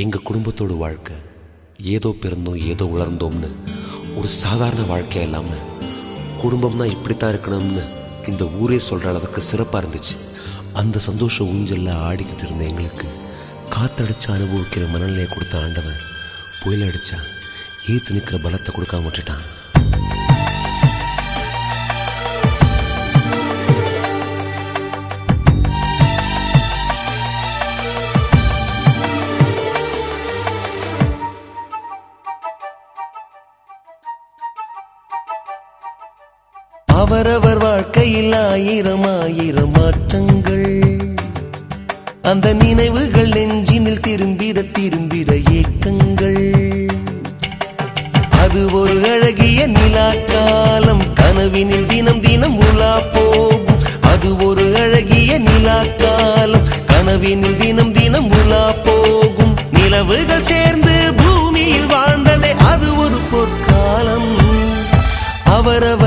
எங்கள் குடும்பத்தோட வாழ்க்கை ஏதோ பிறந்தோம் ஏதோ உலர்ந்தோம்னு ஒரு சாதாரண வாழ்க்கை இல்லாமல் குடும்பம்னா இப்படித்தான் இருக்கணும்னு இந்த ஊரே சொல்கிற அளவுக்கு சிறப்பாக இருந்துச்சு. அந்த சந்தோஷ ஊஞ்சலில் ஆடிக்கிட்டு இருந்த எங்களுக்கு காத்தடிச்சு அனுபவிக்கிற மனநிலையை கொடுத்த ஆண்டவன் புயல் அடித்தா ஏத்து நிற்கிற பலத்தை கொடுக்காம விட்டுட்டான். அவரவர் வாழ்க்கையில் ஆயிரம் ஆயிரம் மாற்றங்கள். அந்த நினைவுகள் நெஞ்சினில் திரும்பிட திரும்பிட ஏக்கங்கள். அது ஒரு அழகிய நிலா காலம். கனவினில் தினம் தினம் உலா போகும். அது ஒரு அழகிய நிலா காலம். கனவினில் தினம் தினம் உலா போகும். நிலவுகள் சேர்ந்து பூமியில் வாழ்ந்ததே அது ஒரு பொற்காலம். அவரவர்